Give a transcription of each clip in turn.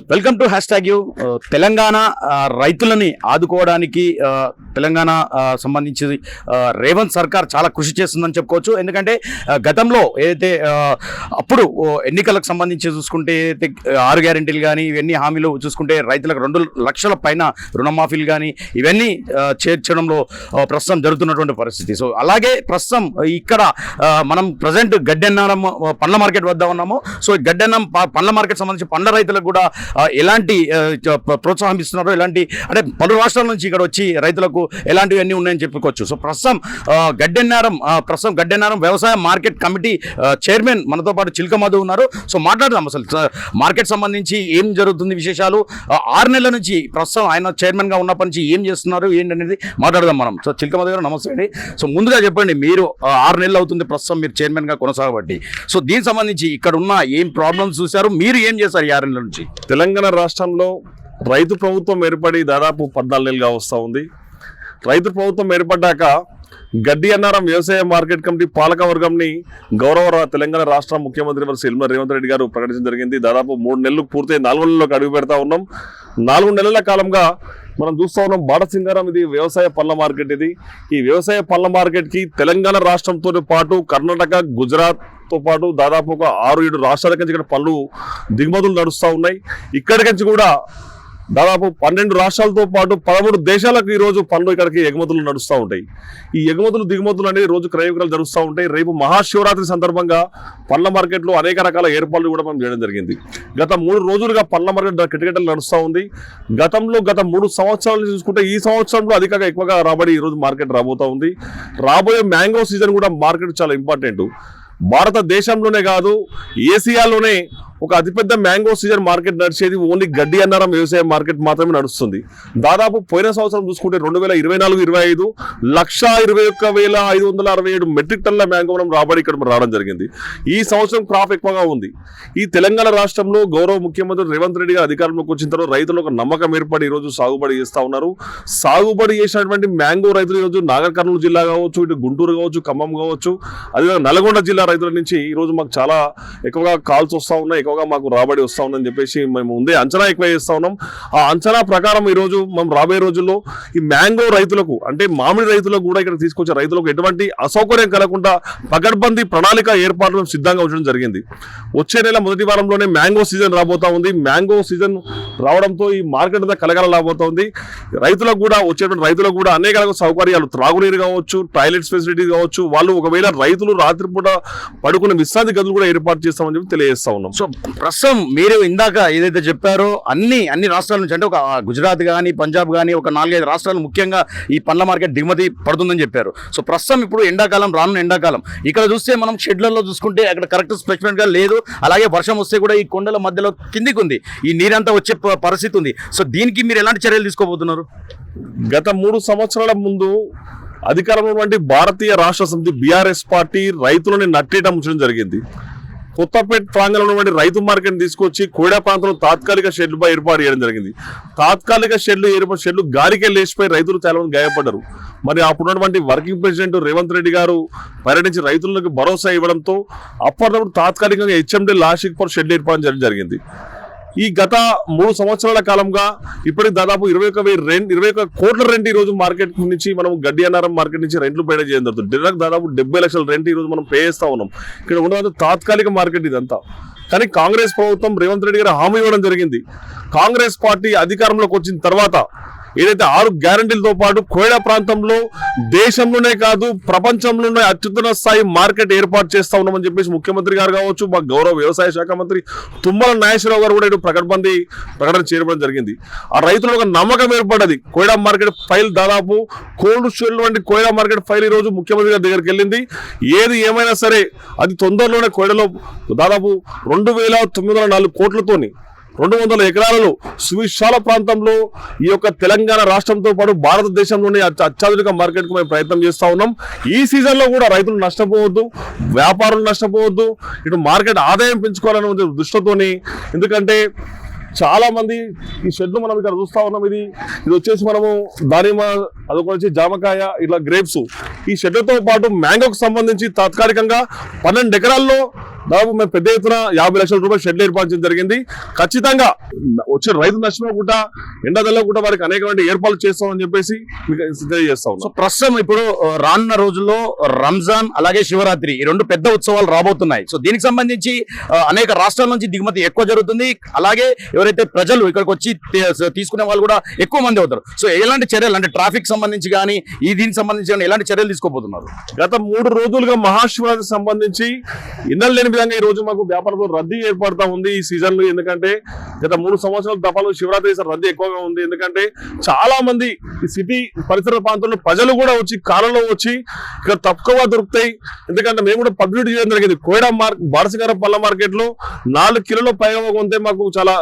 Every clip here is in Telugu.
Welcome to hashtag U Telangana రైతులని ఆదుకోవడానికి తెలంగాణ సంబంధించి రేవంత్ సర్కార్ చాలా కృషి చేస్తుందని చెప్పుకోవచ్చు. ఎందుకంటే గతంలో ఏదైతే అప్పుడు ఎన్నికలకు సంబంధించి చూసుకుంటే ఏదైతే ఆరు గ్యారెంటీలు కానీ ఇవన్నీ హామీలు చూసుకుంటే రైతులకు రెండు లక్షల పైన రుణమాఫీలు కానీ ఇవన్నీ చేర్చడంలో ప్రస్తుతం జరుగుతున్నటువంటి పరిస్థితి. సో అలాగే ప్రస్తుతం ఇక్కడ మనం ప్రజెంట్ గడ్డెన్నారం పండ్ల మార్కెట్ వద్ద ఉన్నాము. సో గడ్డన్నం గడ్డెన్నం ప- పండ్ల మార్కెట్ సంబంధించి పండ్ల రైతులకు కూడా ఎలాంటి ప్ర- ప్రోత్సాహం ఇస్తున్నారో ఎలాంటి అంటే పలు రాష్ట్రాల నుంచి ఇక్కడ వచ్చి రైతులకు ఎలాంటివి అన్నీ ఉన్నాయని చెప్పుకోవచ్చు. సో ప్రస్తుతం గడ్డెన్నారం ప్రస్తుతం గడ్డెన్నారం వ్యవసాయ మార్కెట్ కమిటీ చైర్మన్ మనతో పాటు చిల్క మధు ఉన్నారు. సో మాట్లాడదాం అసలు. మార్కెట్ సంబంధించి ఏం జరుగుతుంది విశేషాలు? ఆరు నెలల నుంచి ప్రస్తుతం ఆయన చైర్మన్గా ఉన్నప్పటి నుంచి ఏం చేస్తున్నారు ఏంటి అనేది మాట్లాడదాం మనం. సో చిల్క మధు గారు నమస్తే అండి. సో ముందుగా చెప్పండి మీరు ఆరు నెలలు అవుతుంది ప్రస్తుతం మీరు చైర్మన్గా కొనసాగబట్టి. సో దీనికి సంబంధించి ఇక్కడ ఉన్న ఏం ప్రాబ్లమ్స్ చూశారు? మీరు ఏం చేశారు ఈ ఆరు నెలల నుంచి? తెలంగాణ రాష్ట్రంలో రైతు ప్రభుత్వం ఏర్పడి దాదాపు పద్నాలుగు నెలలుగా వస్తూ ఉంది. రైతు ప్రభుత్వం ఏర్పడ్డాక గడ్డి అన్నారం వ్యవసాయ మార్కెట్ కమిటీ పాలక వర్గంని గౌరవ తెలంగాణ రాష్ట్ర ముఖ్యమంత్రి వర్సి ఇల్మ రేవంత్ రెడ్డి గారు ప్రకటించడం జరిగింది. దాదాపు మూడు నెలలు పూర్తయి నాలుగు నెలలకు అడుగు పెడతా ఉన్నాం. నాలుగు నెలల కాలంగా మనం చూస్తా ఉన్నాం బాడసింగారం ఇది వ్యవసాయ పళ్ళ మార్కెట్ ఇది. ఈ వ్యవసాయ పళ్ళ మార్కెట్కి తెలంగాణ రాష్ట్రంతో పాటు కర్ణాటక గుజరాత్ తో పాటు దాదాపు ఒక ఆరు ఏడు రాష్ట్రాల నుంచి ఇక్కడ పళ్ళు దిగుమతులు నడుస్తూ ఉన్నాయి. ఇక్కడి నుంచి కూడా దాదాపు పన్నెండు రాష్ట్రాలతో పాటు పదమూడు దేశాలకు ఈ రోజు పనులు ఇక్కడికి ఎగుమతులు నడుస్తూ ఉంటాయి. ఈ ఎగుమతులు దిగుమతులు అనేది రోజు క్రయవిక్రయాలు జరుగుతూ ఉంటాయి. రేపు మహాశివరాత్రి సందర్భంగా పండ్ల మార్కెట్లో అనేక రకాల ఏర్పాట్లు కూడా మనం చేయడం జరిగింది. గత మూడు రోజులుగా పండ్ల మార్కెట్ కిటకిటలు నడుస్తూ ఉంది. గతంలో గత మూడు సంవత్సరాలు చూసుకుంటే ఈ సంవత్సరంలో అధికంగా ఎక్కువగా రాబడి ఈ రోజు మార్కెట్ రాబోతా ఉంది. రాబోయే మ్యాంగో సీజన్ కూడా మార్కెట్ చాలా ఇంపార్టెంట్. భారతదేశంలోనే కాదు ఏసియాలోనే ఒక అతిపెద్ద మ్యాంగో సీజన్ మార్కెట్ నడిచేది ఓన్లీ గడ్డి అన్నారం వ్యవసాయ మార్కెట్ మాత్రమే నడుస్తుంది. దాదాపు పోయిన సంవత్సరం చూసుకుంటే రెండు వేల ఇరవై నాలుగు ఇరవై ఐదు లక్ష ఇరవై ఒక్క వేల ఐదు వందల అరవై ఏడు మెట్రిక్ టన్ల మ్యాంగో మనం రాబడి ఇక్కడ రావడం జరిగింది. ఈ సంవత్సరం క్రాప్ ఎక్కువగా ఉంది. ఈ తెలంగాణ రాష్ట్రంలో గౌరవ ముఖ్యమంత్రి రేవంత్ రెడ్డి గారు అధికారంలోకి వచ్చిన తర్వాత రైతులకు ఒక నమ్మకం ఏర్పడి ఈ రోజు సాగుబడి చేస్తా ఉన్నారు. సాగుబడి చేసినటువంటి మ్యాంగో రైతులు ఈరోజు నాగర్ కర్నూలు జిల్లా కావచ్చు ఇటు గుంటూరు కావచ్చు ఖమ్మం కావచ్చు అదేవిధంగా నల్గొండ జిల్లా రైతుల నుంచి ఈ రోజు మాకు చాలా ఎక్కువగా కాల్స్ వస్తూ ఉన్నాయి. ఎక్కువగా మాకు రాబడి వస్తూ ఉందని చెప్పేసి మేము ముందే అంచనా ఎక్కువ చేస్తా ఉన్నాం. ఆ అంచనా ప్రకారం ఈ రోజు మనం రాబోయే రోజుల్లో ఈ మ్యాంగో రైతులకు అంటే మామిడి రైతులకు కూడా ఇక్కడ తీసుకొచ్చే రైతులకు ఎటువంటి అసౌకర్యం కలగకుండా పకడ్బందీ ప్రణాళిక ఏర్పాట్లు సిద్ధంగా ఉంచడం జరిగింది. వచ్చే నెల మొదటి వారంలోనే మ్యాంగో సీజన్ రాబోతా ఉంది. మ్యాంగో సీజన్ రావడంతో ఈ మార్కెట్ అంతా కలగల రాబోతోంది రైతులకు కూడా వచ్చేటువంటి రైతులకు కూడా అనేక రకాల సౌకర్యాలు త్రాగునీరు కావచ్చు టాయిలెట్స్ ఫెసిలిటీ కావచ్చు వాళ్ళు ఒకవేళ రైతులు రాత్రిపూట పడుకునే విశ్రాంతి గదులు కూడా ఏర్పాటు చేస్తామని చెప్పి తెలియజేస్తా ఉన్నాం. సో ప్రస్తుతం మీరు ఇందాక ఏదైతే చెప్పారో అన్ని అన్ని రాష్ట్రాల నుంచి అంటే ఒక గుజరాత్ కానీ పంజాబ్ కానీ ఒక నాలుగైదు రాష్ట్రాలు ముఖ్యంగా ఈ పండ్ల మార్కెట్ దిగుమతి పడుతుందని చెప్పారు. సో ప్రస్తుతం ఇప్పుడు ఎండాకాలం రానున్న ఎండాకాలం. ఇక్కడ చూస్తే మనం షెడ్లలో చూసుకుంటే అక్కడ కరెక్ట్ స్పెసిఫిక్ లేదు. అలాగే వర్షం వస్తే కూడా ఈ కొండల మధ్యలో కిందికి ఉంది. ఈ నీరంతా వచ్చే పరిస్థితి ఉంది. సో దీనికి మీరు ఎలాంటి చర్యలు తీసుకోబోతున్నారు? గత మూడు సంవత్సరాల ముందు అధికారంలో భారతీయ రాష్ట్ర సమితి బీఆర్ఎస్ పార్టీ రైతులని నట్టేట ఉంచడం జరిగింది. కొత్తపేట ప్రాంగణంలో ఉన్నటువంటి రైతు మార్కెట్ తీసుకొచ్చి కోడా ప్రాంతంలో తాత్కాలిక షెడ్లపై ఏర్పాటు చేయడం జరిగింది. తాత్కాలిక షెడ్లు ఏర్పాటు షెడ్లు గాలికే లేచిపోయి రైతులు చాలా మంది గాయపడ్డారు. మరి అప్పుడు ఉన్నటువంటి వర్కింగ్ ప్రెసిడెంట్ రేవంత్ రెడ్డి గారు పర్యటించి రైతులకు భరోసా ఇవ్వడంతో అప్పటికప్పుడు తాత్కాలికంగా హెచ్ఎండి లాస్ట్ ఫర్ షెడ్ ఏర్పాటు చేయడం జరిగింది. ఈ గత మూడు సంవత్సరాల కాలంగా ఇప్పటికి దాదాపు ఇరవై ఒక వెయ్యి రెంట్ ఇరవై ఒక కోట్ల రెంట్ ఈ రోజు మార్కెట్ నుంచి మనం గడ్డి అన్నారం మార్కెట్ నుంచి రెంట్లు పే చేయడం జరుగుతుంది. డైరెక్ట్ దాదాపు డెబ్బై లక్షల రెంట్ ఈ రోజు మనం పే చేస్తా ఉన్నాం. ఇక్కడ ఉన్నది తాత్కాలిక మార్కెట్ ఇదంతా. కానీ కాంగ్రెస్ ప్రభుత్వం రేవంత్ రెడ్డి గారు హామీ ఇవ్వడం జరిగింది. కాంగ్రెస్ పార్టీ అధికారంలోకి వచ్చిన తర్వాత ఏదైతే ఆరు గ్యారంటీలతో పాటు కోయడా ప్రాంతంలో దేశంలోనే కాదు ప్రపంచంలోనే అత్యుత్తమ స్థాయి మార్కెట్ ఏర్పాటు చేస్తా ఉన్నామని చెప్పేసి ముఖ్యమంత్రి గారు కావచ్చు మా గౌరవ వ్యవసాయ శాఖ మంత్రి తుమ్మల నాగేశ్వరరావు గారు కూడా ఇటు ప్రకటబంది ప్రకటన చేయడం జరిగింది. ఆ రైతులు ఒక నమ్మకం ఏర్పడ్డది. కోయడా మార్కెట్ ఫైల్ దాదాపు కోల్డ్ స్టోర్ వంటి కోయడా మార్కెట్ ఫైల్ ఈ రోజు ముఖ్యమంత్రి గారి దగ్గరికి వెళ్ళింది. ఏది ఏమైనా సరే అది తొందరలోనే కోయడలో దాదాపు రెండు వేల తొమ్మిది వందల నాలుగు కోట్లతోని రెండు వందల ఎకరాలలో సువిశాల ప్రాంతంలో ఈ యొక్క తెలంగాణ రాష్ట్రంతో పాటు భారతదేశంలోని అత్యాధునిక మార్కెట్కు మేము ప్రయత్నం చేస్తూ ఉన్నాం. ఈ సీజన్లో కూడా రైతులు నష్టపోవద్దు వ్యాపారులు నష్టపోవద్దు ఇటు మార్కెట్ ఆదాయం పెంచుకోవాలనే దృష్టితోని ఎందుకంటే చాలా మంది ఈ షెడ్లు మనం ఇక్కడ చూస్తూ ఉన్నాం. ఇది ఇది వచ్చేసి మనము దానిమ్మ అదొక వచ్చి జామకాయ ఇట్లా గ్రేప్స్. ఈ షెడ్లతో పాటు మ్యాంగోకు సంబంధించి తాత్కాలికంగా పన్నెండు ఎకరాల్లో దాదాపు మేము పెద్ద ఎత్తున యాభై లక్షల రూపాయలు షెడ్లు ఏర్పాటు జరిగింది. ఖచ్చితంగా వచ్చే రైతు నష్టపోకుండా ఎండదల్లో కూడా వారికి అనేకమైన ఏర్పాట్లు చేస్తామని చెప్పేసి తెలియజేస్తా సో ఉన్నాం ప్రస్తుతం ఇప్పుడు రానున్న రోజుల్లో రంజాన్ అలాగే శివరాత్రి ఈ రెండు పెద్ద ఉత్సవాలు రాబోతున్నాయి. సో దీనికి సంబంధించి అనేక రాష్ట్రాల నుంచి దిగుమతి ఎక్కువ జరుగుతుంది. అలాగే ఎవరైతే ప్రజలు ఇక్కడికి వచ్చి తీసుకునే వాళ్ళు కూడా ఎక్కువ మంది అవుతారు. సో ఎలాంటి చర్యలు అంటే ట్రాఫిక్ సంబంధించి కానీ ఈ దీనికి సంబంధించి కానీ ఎలాంటి చర్యలు తీసుకోబోతున్నారు? గత మూడు రోజులుగా మహాశివరాత్రికి సంబంధించి ఇన్నలు లేని విధంగా ఈ రోజు మాకు వ్యాపారంలో రద్దీ ఏర్పడతా ఉంది ఈ సీజన్లో ఎందుకంటే గత మూడు సంవత్సరాల తపాలు శివరాత్రి రద్దీ ఎక్కువగా ఉంది. ఎందుకంటే చాలా మంది ఈ సిటీ పరిసర ప్రాంతంలో ప్రజలు కూడా వచ్చి కాలంలో వచ్చి ఇక్కడ తక్కువ దొరుకుతాయి. ఎందుకంటే మేము కూడా పబ్లిసిటీ చేయడం జరిగింది. కోయడా మార్క్ బారసగార పళ్ళ మార్కెట్లో నాలుగు కిలోల పైగా కొంటే మాకు చాలా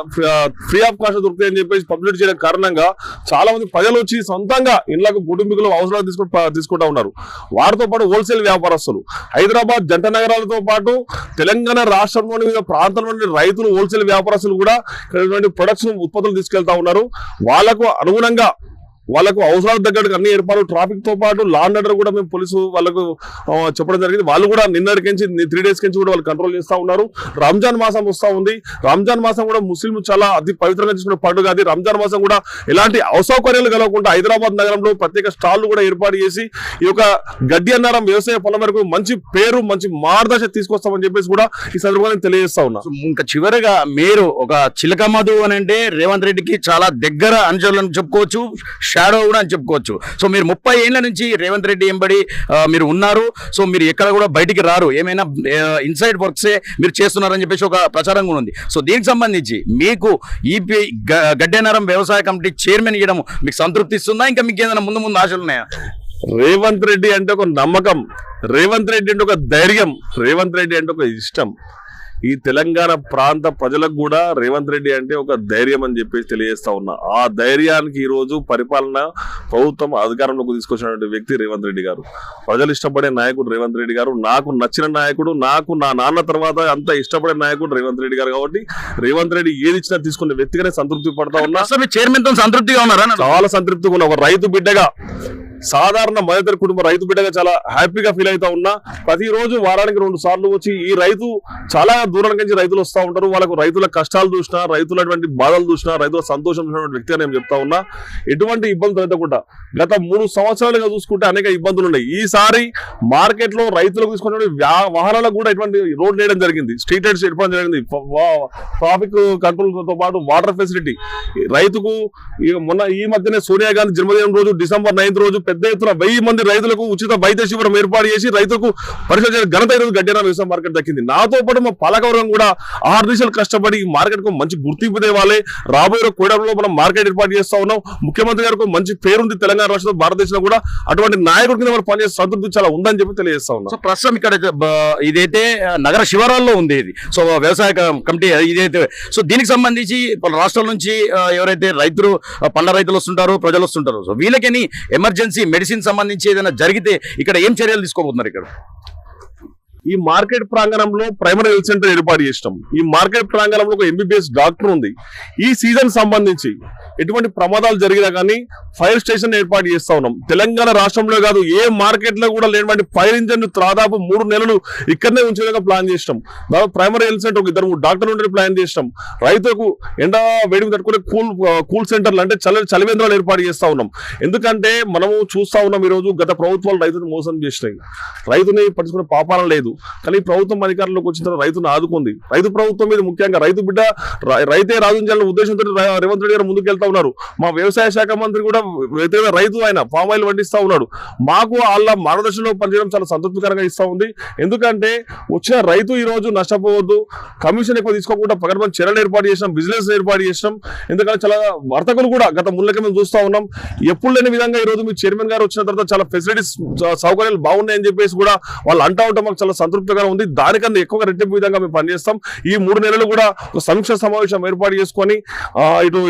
ఫ్రీ ఆఫ్ కాస్ట్ దొరుకుతాయి అని చెప్పేసి పబ్లిసిటీ చేయడం కారణంగా చాలా మంది ప్రజలు వచ్చి సొంతంగా ఇళ్ళకు కుటుంబీకులు అవసరాలు తీసుకు తీసుకుంటా ఉన్నారు. వారితో పాటు హోల్సేల్ వ్యాపారస్తులు హైదరాబాద్ జంట నగరాలతో పాటు తెలంగాణ రాష్ట్రంలోని వివిధ రైతులు హోల్సేల్ వ్యాపారస్తులు కూడా ప్రొడక్షన్ ఉత్పత్తులు తీసుకెళ్తా ఉన్నారు. వాళ్ళకు అనుగుణంగా వాళ్ళకు అవసరాల తగ్గట్టుగా అన్ని ఏర్పాట్లు ట్రాఫిక్తో పాటు లా అండ్ ఆర్డర్ కూడా మేము పోలీసు వాళ్ళకు చెప్పడం జరిగింది. వాళ్ళు కూడా నిన్నటికి త్రీ డేస్ నుంచి కూడా వాళ్ళు కంట్రోల్ చేస్తూ ఉన్నారు. రంజాన్ మాసం వస్తూ ఉంది. రంజాన్ మాసం కూడా ముస్లింలు చాలా అతి పవిత్రంగా చేసుకునే పండుగ అది. రంజాన్ మాసం కూడా ఎలాంటి అసౌకర్యాలు కలగకుండా హైదరాబాద్ నగరంలో ప్రత్యేక స్టాళ్ళు కూడా ఏర్పాటు చేసి ఈ యొక్క గడ్డి అన్నారం వ్యవసాయ పొలం వరకు మంచి పేరు మంచి మార్గదర్శ తీసుకొస్తామని చెప్పేసి కూడా ఈ సందర్భంగా తెలియజేస్తా ఉన్నా. ఇంకా చివరిగా మీరు ఒక చిలకమధు అని అంటే రేవంత్ రెడ్డికి చాలా దగ్గర అంశాలను చెప్పుకోవచ్చు. షాడో కూడా అని చెప్పుకోవచ్చు. సో మీరు ముప్పై ఏళ్ళ నుంచి రేవంత్ రెడ్డి ఎంబడి మీరు ఉన్నారు. సో మీరు ఎక్కడ కూడా బయటికి రారు. ఏమైనా ఇన్సైడ్ వర్క్సే మీరు చేస్తున్నారని చెప్పేసి ఒక ప్రచారం కూడా ఉంది. సో దీనికి సంబంధించి మీకు ఈపీ పి- వ్యవసాయ కమిటీ చైర్మన్ ఇవ్వడం మీకు సంతృప్తి ఇస్తుందా ఇంకా మీకు ఏదైనా ముందు ముందు ఆశలు ఉన్నాయా? రేవంత్ రెడ్డి అంటే ఒక నమ్మకం. రేవంత్ రెడ్డి అంటే ఒక ధైర్యం. రేవంత్ రెడ్డి అంటే ఒక ఇష్టం. ఈ తెలంగాణ ప్రాంత ప్రజలకు కూడా రేవంత్ రెడ్డి అంటే ఒక ధైర్యం అని చెప్పేసి తెలియజేస్తా ఉన్నా. ఆ ధైర్యానికి ఈ రోజు పరిపాలన ప్రభుత్వం అధికారంలోకి తీసుకొచ్చినటువంటి వ్యక్తి రేవంత్ రెడ్డి గారు. ప్రజలు ఇష్టపడే నాయకుడు రేవంత్ రెడ్డి గారు. నాకు నచ్చిన నాయకుడు నాకు నా నాన్న తర్వాత అంత ఇష్టపడే నాయకుడు రేవంత్ రెడ్డి గారు కాబట్టి రేవంత్ రెడ్డి ఏది ఇచ్చినా తీసుకునే వ్యక్తిగానే సంతృప్తి పడతా ఉన్నా. చైర్మన్తో సంతృప్తిగా ఉన్నారా? చాలా సంతృప్తిగా ఉన్న. ఒక రైతు బిడ్డగా సాధారణ మధ్యతర కుటుంబ రైతు బిడ్డగా చాలా హ్యాపీగా ఫీల్ అవుతా ఉన్నా ప్రతిరోజు వారానికి రెండు సార్లు వచ్చి ఈ రైతు చాలా దూరం నుంచి రైతులు వస్తూ ఉంటారు. వాళ్ళకు రైతుల కష్టాలు చూసినా రైతులటువంటి బాధలు చూసినా రైతుల సంతోషం చూసినటువంటి వ్యక్తిగా నేను చెప్తా ఉన్నా ఎటువంటి ఇబ్బందులు తగ్గకుండా గత మూడు సంవత్సరాలుగా చూసుకుంటే అనేక ఇబ్బందులు ఉన్నాయి. ఈసారి మార్కెట్లో రైతులకు తీసుకున్న వాహనాలకు కూడా ఇటువంటి రోడ్ వేయడం జరిగింది. స్ట్రీట్ లైట్స్ ఏర్పడడం జరిగింది. ట్రాఫిక్ కంట్రోల్తో పాటు వాటర్ ఫెసిలిటీ. రైతుకు మొన్న ఈ మధ్యనే సోనియా గాంధీ జన్మదినం రోజు డిసెంబర్ నైన్త్ రోజు పెద్ద ఎత్తున వెయ్యి మంది రైతులకు ఉచిత వైద్య శిబిరం ఏర్పాటు చేసి రైతులకు పరిశోధన ఘనత ఈరోజు గడ్డెన వ్యవసాయ మార్కెట్ దక్కింది. నాతో పాటు మా పాలకవర్గం కూడా ఆరు దిశలు కష్టపడి ఈ మార్కెట్కు మంచి గుర్తింపు తేవాలి. రాబోయే కోడలో మనం మార్కెట్ ఏర్పాటు చేస్తా ఉన్నాం. ముఖ్యమంత్రి గారికి మంచి పేరుంది తెలంగాణ రాష్ట్రంలో భారతదేశంలో కూడా అటువంటి నాయకుడి కింద మనం పనిచేసే సంతృప్తి చాలా ఉందని చెప్పి తెలియజేస్తా ఉన్నాం. సో ప్రస్తుతం ఇక్కడ ఇదైతే నగర శివారాల్లో ఉంది ఇది. సో వ్యవసాయ కమిటీ ఇదైతే సో దీనికి సంబంధించి పలు రాష్ట్రాల నుంచి ఎవరైతే రైతులు పండ్ల రైతులు వస్తుంటారు ప్రజలు వస్తుంటారు సో వీళ్ళకని ఎమర్జెన్సీ మెడిసిన్ సంబంధించి ఏదైనా జరిగితే ఇక్కడ ఏం చర్యలు తీసుకోబోతున్నారు ఇక్కడ? ఈ మార్కెట్ ప్రాంగణంలో ప్రైమరీ హెల్త్ సెంటర్ ఏర్పాటు చేసినాం. ఈ మార్కెట్ ప్రాంగణంలో ఒక ఎంబీబీఎస్ డాక్టర్ ఉంది. ఈ సీజన్ సంబంధించి ఎటువంటి ప్రమాదాలు జరిగినా కానీ ఫైర్ స్టేషన్ ఏర్పాటు చేస్తా ఉన్నాం. తెలంగాణ రాష్ట్రంలో కాదు ఏ మార్కెట్లో కూడా లేనటువంటి ఫైర్ ఇంజన్ దాదాపు మూడు నెలలు ఇక్కడనే ఉంచేలాగా ప్లాన్ చేసినాం. దాదాపు ప్రైమరీ హెల్త్ సెంటర్ ఒక ఇద్దరు మూడు డాక్టర్లు ఉండే ప్లాన్ చేసినాం. రైతులకు ఎండ వేడిమి తట్టుకునే కూల్ కూల్ సెంటర్లు అంటే చలి చలివేంద్రాలు ఏర్పాటు చేస్తా ఉన్నాం. ఎందుకంటే మనము చూస్తా ఉన్నాం ఈ రోజు గత ప్రభుత్వాలు రైతును మోసం చేసినాయి. రైతుని పట్టించుకునే పాపాన లేదు. కానీ ప్రభుత్వం అధికారంలోకి వచ్చిన తర్వాత రైతును ఆదుకుంది. రైతు ప్రభుత్వం మీద ముఖ్యంగా రైతు బిడ్డ రైతే రైతే రాజుంచాలనే ఉద్దేశంతో రేవంత్ రెడ్డి గారు ముందుకు వెళ్తా ఉన్నారు. మా వ్యవసాయ శాఖ మంత్రి కూడా వ్యక్తిగత రైతు ఆయన పామ్ ఆయిల్ పండిస్తా ఉన్నాడు. మాకు వాళ్ళ మార్గదర్శనంలో పనిచేయడం చాలా సంతృప్తికరంగా ఇస్తా ఉంది. ఎందుకంటే వచ్చిన రైతు ఈ రోజు నష్టపోవద్దు. కమిషన్ ఎక్కువ తీసుకోకుండా పగడమని చర్యలు ఏర్పాటు చేసినాం బిజినెస్ ఏర్పాటు చేసినాం. ఎందుకంటే చాలా వర్తకులు కూడా గత ముళ్ళకి మేము చూస్తూ ఉన్నాం. ఎప్పుడు లేని విధంగా ఈ రోజు మీ చైర్మన్ గారు వచ్చిన తర్వాత చాలా ఫెసిలిటీస్ సౌకర్యాలు బాగున్నాయని చెప్పేసి కూడా వాళ్ళు అంటా ఉంటాం మాకు చాలా సంతృప్తిగా ఉంది. దానికన్నా ఎక్కువగా రెట్టింపు విధంగా మేము పనిచేస్తాం. ఈ మూడు నెలలు కూడా ఒక సమీక్ష సమావేశం ఏర్పాటు చేసుకొని ఇటు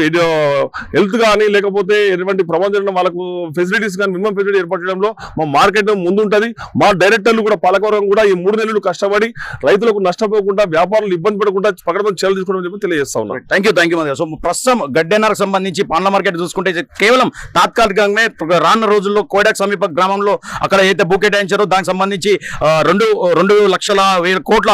హెల్త్ కానీ లేకపోతే ఎటువంటి ప్రపంచంలో వాళ్ళకు ఫెసిలిటీస్ కానీ మినిమం ఫెసిలిటీ ఏర్పడడంలో మా మార్కెట్ ముందుంటది. మా డైరెక్టర్లు కూడా పాలకవర్గం కూడా ఈ మూడు నెలలు కష్టపడి రైతులకు నష్టపోకుండా వ్యాపారులు ఇబ్బంది పడకుండా పకడమని చర్యలు తీసుకోవడం చెప్పి తెలియజేస్తా ఉన్నాం. Thank you thank you so ప్రస్తుతం గడ్డెన్నరకు సంబంధించి పండ్ల మార్కెట్ చూసుకుంటే కేవలం తాత్కాలికంగానే రానున్న రోజుల్లో కోడాక్ సమీప గ్రామంలో అక్కడ ఏదైతే భూ కేటాయించారో దానికి సంబంధించి రెండు రెండు లక్షల వేల కోట్ల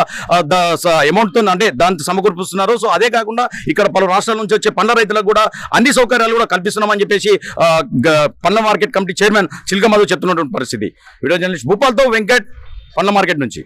అమౌంట్తో అంటే దాన్ని సమకూర్పుస్తున్నారు. సో అదే కాకుండా ఇక్కడ పలు రాష్ట్రాల నుంచి వచ్చే పండ్ల రైతులకు కూడా అన్ని సౌకర్యాలు కూడా కల్పిస్తున్నామని చెప్పేసి పన్న పండ్ల మార్కెట్ కమిటీ చైర్మన్ చిల్కమాధవ్ చెప్తున్నటువంటి పరిస్థితి. వీడియో జర్నలిస్ట్ భూపాల్తో వెంకట్ పండ్ల మార్కెట్ నుంచి.